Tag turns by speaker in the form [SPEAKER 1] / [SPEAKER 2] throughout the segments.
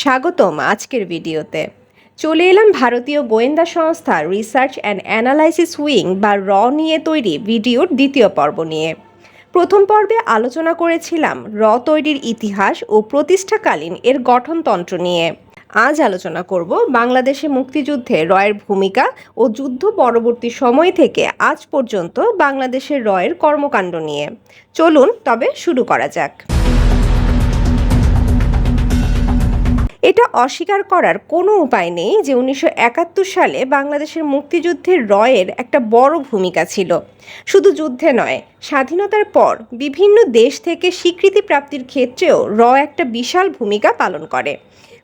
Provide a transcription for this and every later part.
[SPEAKER 1] স্বাগতম আজকের ভিডিওতে। চলে এলাম ভারতীয় গোয়েন্দা সংস্থা রিসার্চ অ্যান্ড অ্যানালাইসিস উইং বা র নিয়ে তৈরি ভিডিওর দ্বিতীয় পর্ব নিয়ে। প্রথম পর্বে আলোচনা করেছিলাম র তৈরির ইতিহাস ও প্রতিষ্ঠাকালীন এর গঠনতন্ত্র নিয়ে। আজ আলোচনা করব বাংলাদেশে মুক্তিযুদ্ধে রয়ের ভূমিকা ও যুদ্ধ পরবর্তী সময় থেকে আজ পর্যন্ত বাংলাদেশের রয়ের কর্মকাণ্ড নিয়ে। চলুন তবে শুরু করা যাক। এটা অস্বীকার করার কোনো উপায় নেই যে উনিশশো একাত্তর সালে বাংলাদেশের মুক্তিযুদ্ধের রয়ের একটা বড় ভূমিকা ছিল। শুধু যুদ্ধে নয়, স্বাধীনতার পর বিভিন্ন দেশ থেকে স্বীকৃতি প্রাপ্তির ক্ষেত্রেও র একটা বিশাল ভূমিকা পালন করে।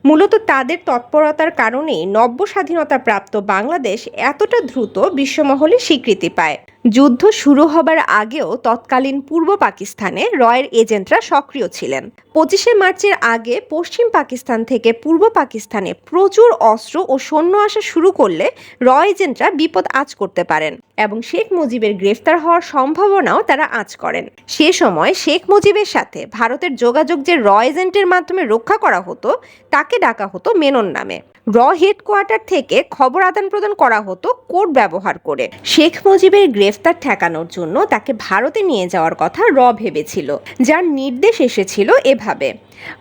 [SPEAKER 1] মূলত তাদের তৎপরতার কারণেই নব্য স্বাধীনতা প্রাপ্ত বাংলাদেশ এতটা দ্রুত বিশ্বমহলে স্বীকৃতি পায়। যুদ্ধ শুরু হবার আগেও তৎকালীন পূর্ব পাকিস্তানে রয়ের এজেন্টরা সক্রিয় ছিলেন। পঁচিশে মার্চের আগে পশ্চিম পাকিস্তান থেকে পূর্ব পাকিস্তানে প্রচুর অস্ত্র ও সৈন্য আসা শুরু করলে র এজেন্টরা বিপদ আজ করতে পারেন এবং শেখ মুজিবের গ্রেফতার হওয়ার সম্ভাবনাও তারা আঁচ করেন। সে সময় শেখ মুজিবের সাথে ভারতের যোগাযোগ যে র এজেন্টের মাধ্যমে রক্ষা করা হতো, তাকে ডাকা হতো মেনন নামে। র হেডকোয়ার্টার থেকে খবর আদান প্রদান করা হতো কোড ব্যবহার করে। শেখ মুজিবের গ্রেফতার ঠেকানোর জন্য তাকে ভারতে নিয়ে যাওয়ার কথা র ভেবেছিল। যার নির্দেশ এসেছিল এভাবে,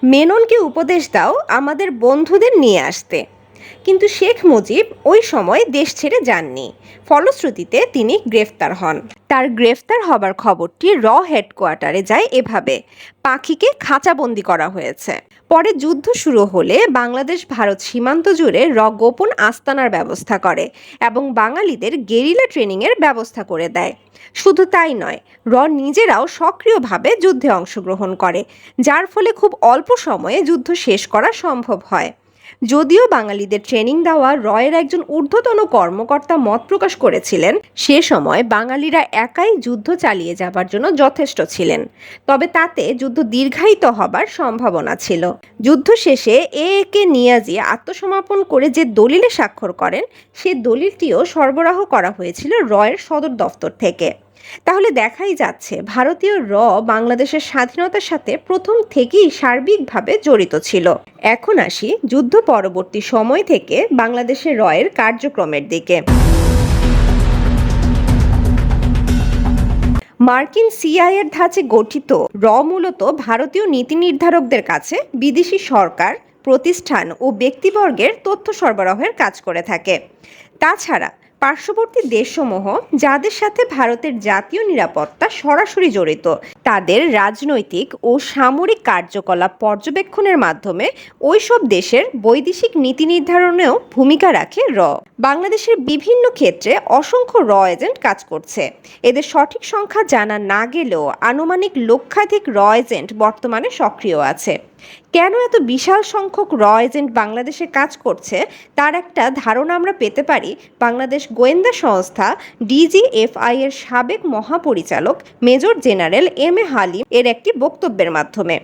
[SPEAKER 1] মেননকে উপদেশ দাও, আমাদের বন্ধুদের নিয়ে আসতে। কিন্তু শেখ মুজিব ওই সময় দেশ ছেড়ে যাননি। ফলশ্রুতিতে তিনি গ্রেফতার হন। তার গ্রেফতার হবার খবরটি র হেডকোয়ার্টারে যায় এভাবে। পাখিকে খাঁচাবন্দি করা হয়েছে। পরে যুদ্ধ শুরু হলে বাংলাদেশ ভারত সীমান্ত জুড়ে র গোপন আস্তানার ব্যবস্থা করে এবং বাঙালিদের গেরিলা ট্রেনিংয়ের ব্যবস্থা করে দেয়। শুধু তাই নয়, র নিজেরাও সক্রিয়ভাবে যুদ্ধে অংশগ্রহণ করে, যার ফলে খুব অল্প সময়ে যুদ্ধ শেষ করা সম্ভব হয়। যদিও বাঙালিদের ট্রেনিং দেওয়া রয়ের একজন ঊর্ধ্বতন কর্মকর্তা মত প্রকাশ করেছিলেন, সে সময় বাঙালিরা একাই যুদ্ধ চালিয়ে যাবার জন্য যথেষ্ট ছিলেন। তবে তাতে যুদ্ধ দীর্ঘায়িত হবার সম্ভাবনা ছিল। যুদ্ধ শেষে এ একে নিয়াজি আত্মসমর্পণ করে যে দলিলে স্বাক্ষর করেন, সে দলিলটিও সরবরাহ করা হয়েছিল রয়ের সদর দফতর থেকে। তাহলে দেখাই যাচ্ছে, ভারতীয় র বাংলাদেশের স্বাধীনতার সাথে প্রথম থেকেই সার্বিকভাবে জড়িত ছিল। এখন আসি যুদ্ধ পরবর্তী সময় থেকে বাংলাদেশের রয়ের কার্যক্রমের দিকে। মার্কিন সিআইয়ের ধাঁচে গঠিত র মূলত ভারতীয় নীতি নির্ধারকদের কাছে বিদেশি সরকার, প্রতিষ্ঠান ও ব্যক্তিবর্গের তথ্য সরবরাহের কাজ করে থাকে। তাছাড়া পার্শ্ববর্তী দেশসমূহ, যাদের সাথে ভারতের জাতীয় নিরাপত্তা সরাসরি জড়িত, তাদের রাজনৈতিক ও সামরিক কার্যকলাপ পর্যবেক্ষণের মাধ্যমে ওইসব দেশের বৈদেশিক নীতি নির্ধারণেও ভূমিকা রাখে র। বাংলাদেশের বিভিন্ন ক্ষেত্রে অসংখ্য র এজেন্ট কাজ করছে। এদের সঠিক সংখ্যা জানা না গেলেও আনুমানিক লক্ষাধিক র এজেন্ট বর্তমানে সক্রিয় আছে। কেন এত বিশাল সংখ্যক র এজেন্ট বাংলাদেশে কাজ করছে? তার একটা ধারণা আমরা পেতে পারি। বাংলাদেশ গোয়েন্দা সংস্থা, ডিজিএফআই এর সাবেক মহাপরিচালক, major general M A Halim এর একটি বক্তব্যের মাধ্যমে।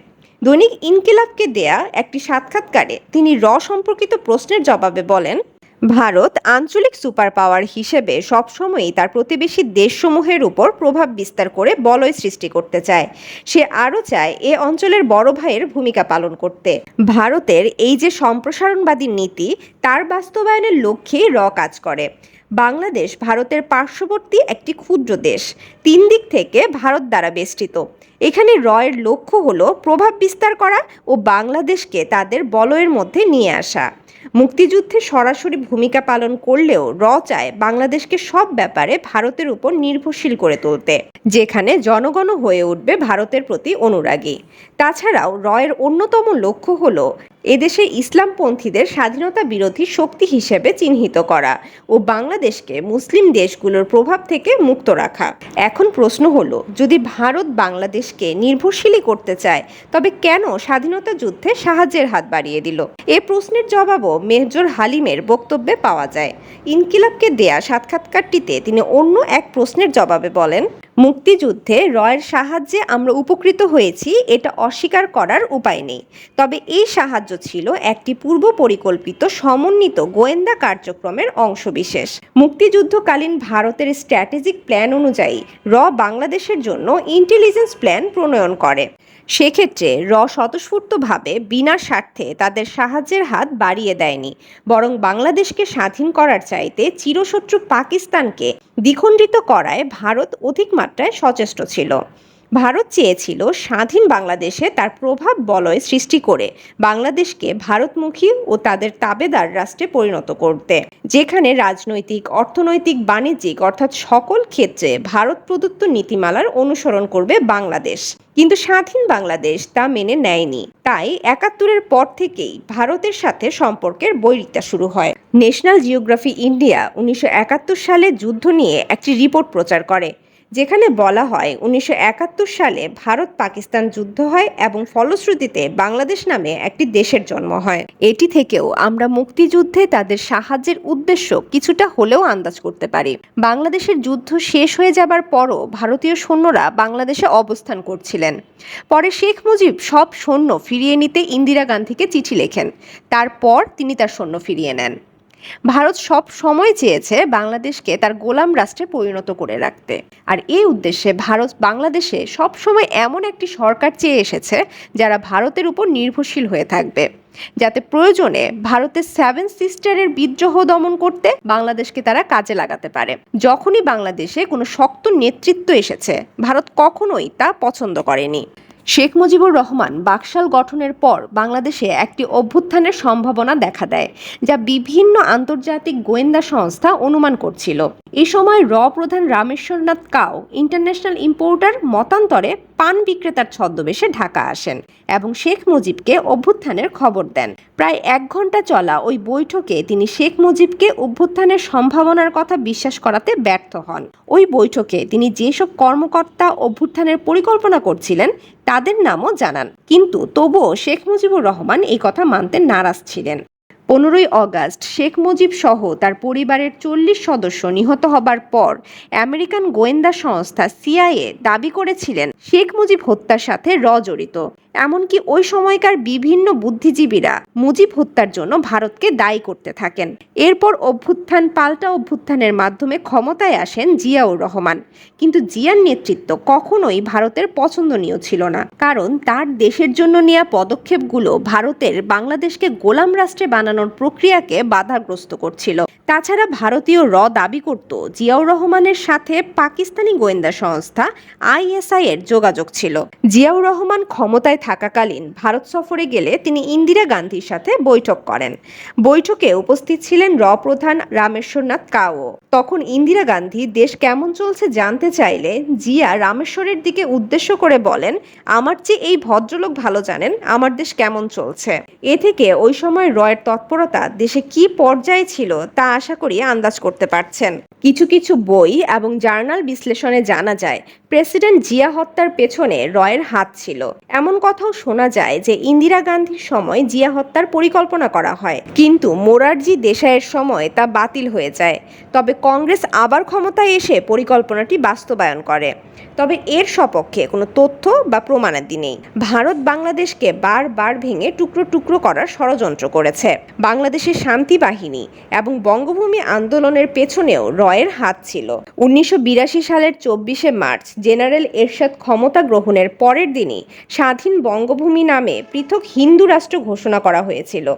[SPEAKER 1] দৈনিক ইনকিলাবকে দেয়া একটি সাক্ষাৎকারে তিনি র সম্পর্কিত প্রশ্নের জবাবে বলেন ভারত আঞ্চলিক সুপার পাওয়ার হিসেবে সবসময়ই তার প্রতিবেশী দেশসমূহের উপর প্রভাব বিস্তার করে বলয় সৃষ্টি করতে চায়। সে আরও চায় এ অঞ্চলের বড় ভাইয়ের ভূমিকা পালন করতে। ভারতের এই যে সম্প্রসারণবাদী নীতি, তার বাস্তবায়নের লক্ষ্যেই র কাজ করে। বাংলাদেশ ভারতের পার্শ্ববর্তী একটি ক্ষুদ্র দেশ। তিন দিক থেকে ভারত দ্বারা বেষ্টিত। এখানে রয়ের লক্ষ্য হলো প্রভাব বিস্তার করা ও বাংলাদেশকে তাদের বলয়ের মধ্যে নিয়ে আসা। মুক্তিযুদ্ধে সরাসরি ভূমিকা পালন করলেও র চায় বাংলাদেশকে সব ব্যাপারে ভারতের উপর নির্ভরশীল করে তুলতে, যেখানে জনগণ হয়ে উঠবে ভারতের প্রতি অনুরাগী। তাছাড়াও রয়ের অন্যতম লক্ষ্য হল এদেশে ইসলামপন্থীদের স্বাধীনতা বিরোধী শক্তি হিসেবে চিহ্নিত করা ও বাংলাদেশকে মুসলিম দেশগুলোর প্রভাব থেকে মুক্ত রাখা। এখন প্রশ্ন হলো, যদি ভারত বাংলাদেশকে নির্ভরশীলই করতে চায়, তবে কেন স্বাধীনতা যুদ্ধে সাহায্যের হাত বাড়িয়ে দিল? এ প্রশ্নের জবাবও মেজর হালিমের বক্তব্যে পাওয়া যায়। ইনকিলাবকে দেয়া সাক্ষাৎকারটিতে তিনি অন্য এক প্রশ্নের জবাবে বলেন মুক্তিযুদ্ধে রয়ের সাহায্যে আমরা উপকৃত হয়েছি, এটা অস্বীকার করার উপায় নেই। তবে এই সাহায্য ছিল একটি পূর্ব পরিকল্পিত সমন্বিত গোয়েন্দা কার্যক্রমের অংশবিশেষ। মুক্তিযুদ্ধকালীন ভারতের স্ট্র্যাটেজিক প্ল্যান অনুযায়ী, র বাংলাদেশের জন্য ইন্টেলিজেন্স প্ল্যান প্রণয়ন করে। সেক্ষেত্রে, র স্বতঃস্ফূর্তভাবে বিনা স্বার্থে তাদের সাহায্যের হাত বাড়িয়ে দেয়নি, বরং বাংলাদেশকে স্বাধীন করার চাইতে চিরশত্রু পাকিস্তানকে দ্বিখণ্ডিত করায় ভারত অধিক মাত্রায় সচেষ্ট ছিল। ভারত চেয়েছিল স্বাধীন বাংলাদেশে তার প্রভাব বলয় সৃষ্টি করে বাংলাদেশকে ভারতমুখী ও তাদের তাবেদার রাষ্ট্রে পরিণত করতে, যেখানে রাজনৈতিক, অর্থনৈতিক, বাণিজ্যিক অর্থাৎ সকল ক্ষেত্রে ভারত প্রদত্ত নীতিমালার অনুসরণ করবে বাংলাদেশ। কিন্তু স্বাধীন বাংলাদেশ তা মেনে নেয়নি। তাই একাত্তরের পর থেকেই ভারতের সাথে সম্পর্কের বৈরিতা শুরু হয়। ন্যাশনাল জিওগ্রাফি ইন্ডিয়া উনিশশো একাত্তর সালে যুদ্ধ নিয়ে একটি রিপোর্ট প্রচার করে। যেখানে বলা হয় উনিশশো একাত্তর সালে ভারত পাকিস্তান যুদ্ধ হয় এবং ফলশ্রুতিতে বাংলাদেশ নামে একটি দেশের জন্ম হয়। এটি থেকেও আমরা মুক্তিযুদ্ধে তাদের সাহায্যের উদ্দেশ্য কিছুটা হলেও আন্দাজ করতে পারি। বাংলাদেশের যুদ্ধ শেষ হয়ে যাবার পরও ভারতীয় সৈন্যরা বাংলাদেশে অবস্থান করছিলেন। পরে শেখ মুজিব সব সৈন্য ফিরিয়ে নিতে ইন্দিরা গান্ধীকে চিঠি লেখেন। তারপর তিনি তার সৈন্য ফিরিয়ে নেন। ভারত সব সময় চেয়েছে বাংলাদেশকে তার গোলাম রাষ্ট্রে পরিণত করে রাখতে। আর এই উদ্দেশ্যে ভারত বাংলাদেশে সব সময় এমন একটি সরকার চেয়ে এসেছে যারা ভারতের উপর নির্ভরশীল হয়ে থাকবে। যাতে প্রয়োজনে ভারতের সেভেন সিস্টারের বিদ্রোহ দমন করতে বাংলাদেশকে তারা কাজে লাগাতে পারে। যখনই বাংলাদেশে কোনো শক্ত নেতৃত্ব এসেছে, ভারত কখনোই তা পছন্দ করেনি। শেখ মুজিবুর রহমান বাকশাল গঠনের পর বাংলাদেশে একটি অভ্যুত্থানের সম্ভাবনা দেখা দেয়, যা বিভিন্ন আন্তর্জাতিক গোয়েন্দা সংস্থা অনুমান করছিল। এ সময় র প্রধান রামেশ্বরনাথ কাও ইন্টারন্যাশনাল ইম্পোর্টার, মতান্তরে পান বিক্রেতার ছদ্মবেশে ঢাকা আসেন এবং শেখ মুজিবকে অভ্যুত্থানের খবর দেন। প্রায় এক ঘণ্টা চলা ওই বৈঠকে তিনি শেখ মুজিবকে অভ্যুত্থানের সম্ভাবনার কথা বিশ্বাস করাতে ব্যর্থ হন। ওই বৈঠকে তিনি যেসব কর্মকর্তা অভ্যুত্থানের পরিকল্পনা করছিলেন, তাদের নামও জানান। কিন্তু তবুও শেখ মুজিবুর রহমান এই কথা মানতে নারাজ ছিলেন। পনেরোই অগাস্ট শেখ মুজিব সহ তার পরিবারের চল্লিশ সদস্য নিহত হবার পর আমেরিকান গোয়েন্দা সংস্থা সিআইএ দাবি করেছিলেন, শেখ মুজিব হত্যার সাথে র জড়িত এমনকি ওই সময়কার বিভিন্ন বুদ্ধিজীবীরা মুজিব হত্যার জন্য ভারতকে দায়ী করতে থাকেন। এরপর অভ্যুত্থান, পাল্টা অভ্যুত্থানের মাধ্যমে ক্ষমতায় আসেন জিয়াউর রহমান। কিন্তু জিয়ার নেতৃত্ব কখনোই ভারতের পছন্দনীয় ছিল না। কারণ তার দেশের জন্য নেওয়া পদক্ষেপগুলো ভারতের বাংলাদেশকে গোলাম রাষ্ট্রে বানানোর প্রক্রিয়াকে বাধাগ্রস্ত করছিল। তাছাড়া ভারতীয় র দাবি করত, জিয়াউর রহমানের সাথে পাকিস্তানি গোয়েন্দা সংস্থা আইএসআই এর যোগাযোগ ছিল। জিয়াউর রহমান ক্ষমতায় থাকাকালীন ভারত সফরে গেলে তিনি ইন্দিরা গান্ধীর সাথে বৈঠক করেন। বৈঠকে উপস্থিত ছিলেন র প্রধান রামেশ্বরনাথ কাও। তখন ইন্দিরা গান্ধী, দেশ কেমন চলছে জানতে চাইলে জিয়া রামেশ্বরের দিকে উদ্দেশ্য করে বলেন, আমার চেয়ে এই ভদ্রলোক ভালো জানেন, আমার দেশ কেমন চলছে। এ থেকে ওই সময় রয়ের তৎপরতা, দেশে কি পর্যায়ে ছিল তা আশা করি আন্দাজ করতে পারছেন। কিছু কিছু বই এবং জার্নাল বিশ্লেষণে জানা যায় প্রেসিডেন্ট জিয়া হত্যার পেছনে রয়ের হাত ছিল। এমন কথাও শোনা যায় যে ইন্দিরা গান্ধীর সময় জিয়া হত্যার পরিকল্পনা করা হয়। কিন্তু মোরারজি দেশাইয়ের সময় তা বাতিল হয়ে যায়। তবে কংগ্রেস আবার ক্ষমতায় এসে পরিকল্পনাটি বাস্তবায়ন করে। তবে এর সপক্ষে কোনো তথ্য বা প্রমাণাদি নেই। ভারত বাংলাদেশকে বারবার ভেঙে টুকরো টুকরো করার ষড়যন্ত্র করেছে। বাংলাদেশের শান্তি বাহিনী এবং বঙ্গভূমি আন্দোলনের পেছনেও রয়ের হাত ছিল। উনিশশো বিরাশি সালের চব্বিশে মার্চ জেনারেল এরশাদ ক্ষমতা গ্রহণের পরের দিনই স্বাধীন বঙ্গভূমি নামে পৃথক হিন্দু রাষ্ট্র ঘোষণা করা হয়েছিল।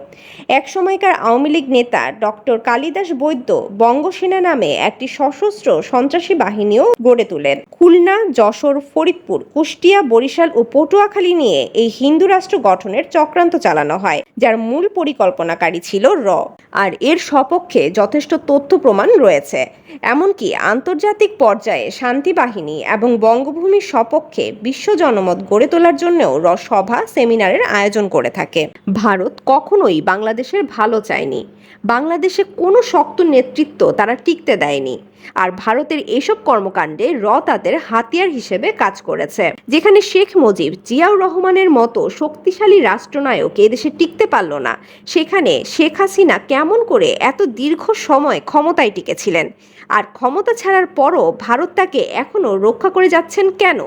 [SPEAKER 1] এক সময়কার আওয়ামী লীগ নেতা ডক্টর কালিদাস বৈদ্য বঙ্গসেনা নামে একটি সশস্ত্র সন্ত্রাসী বাহিনীও গড়ে তোলেন। খুলনা, যশোর, ফরিদপুর, কুষ্টিয়া, বরিশাল ও পটুয়াখালী নিয়ে এই হিন্দু রাষ্ট্র গঠনের চক্রান্ত চালানো হয়, যার মূল পরিকল্পনাকারী ছিল র। আর এর সপক্ষে যথেষ্ট তথ্য প্রমাণ রয়েছে। এমনকি আন্তর্জাতিক পর্যায়ে শান্তি বাহিনী এবং বঙ্গভূমির সপক্ষে বিশ্ব জনমত গড়ে তোলার জন্যও সভা, সেমিনারের আয়োজন করে থাকে। ভারত কখনোই বাংলাদেশের ভালো চায়নি। বাংলাদেশে কোনো শক্ত নেতৃত্ব তারা টিকতে দেয়নি। আর ভারতের এসব কর্মকাণ্ডে র তাদের হাতিয়ার হিসেবে কাজ করেছে। যেখানে শেখ মুজিব, জিয়াউর রহমানের মতো শক্তিশালী রাষ্ট্রনায়ক এদেশে টিকতে পারল না। সেখানে শেখ হাসিনা কেমন করে এত দীর্ঘ সময় ক্ষমতায় টিকেছিলেন? আর ক্ষমতা ছাড়ার পরও ভারত তাকে এখনও রক্ষা করে যাচ্ছেন কেন?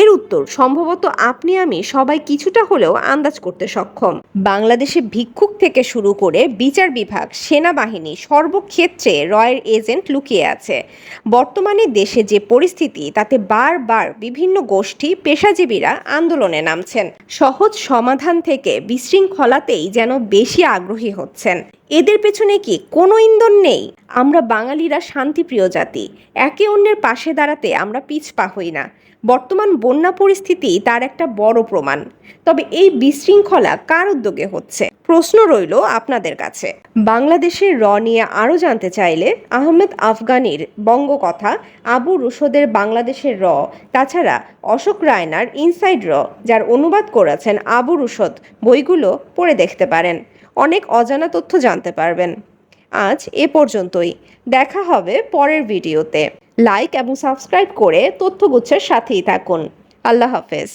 [SPEAKER 1] এর উত্তর, সম্ভবত আপনি আমি সবাই কিছুটা হলেও আন্দাজ করতে সক্ষম। বাংলাদেশে ভিক্ষুক থেকে শুরু করে বিচার বিভাগ, সেনাবাহিনী সর্বক্ষেত্রে রয়ের এজেন্ট লুকিয়ে আছে। বর্তমানে দেশে যে পরিস্থিতি, তাতে বারবার বিভিন্ন গোষ্ঠী, পেশাজীবীরা আন্দোলনে নামছেন। সহজ সমাধান থেকে বিশৃঙ্খলাতেই যেন বেশি আগ্রহী হচ্ছেন। এদের পেছনে কি কোনো ইন্ধন নেই? আমরা বাঙালিরা শান্তিপ্রিয় জাতি। একে অন্যের পাশে দাঁড়াতে আমরা পিছপা হই না। বর্তমান বন্যা পরিস্থিতি তার একটা বড় প্রমাণ। তবে এই বিশৃঙ্খলা কার উদ্যোগে হচ্ছে? প্রশ্ন রইল আপনাদের কাছে। বাংলাদেশের র নিয়ে আরও জানতে চাইলে আহমেদ আফগানির বঙ্গকথা আবু রুশদের বাংলাদেশের র, তাছাড়া অশোক রায়নার ইনসাইড র, যার অনুবাদ করেছেন আবু রুশদ, বইগুলো পড়ে দেখতে পারেন। অনেক অজানা তথ্য জানতে পারবেন। আজ এ পর্যন্তই। দেখা হবে পরের ভিডিওতে। লাইক এবং সাবস্ক্রাইব করে তথ্যগুচ্ছের সাথেই থাকুন। আল্লাহ হাফেজ।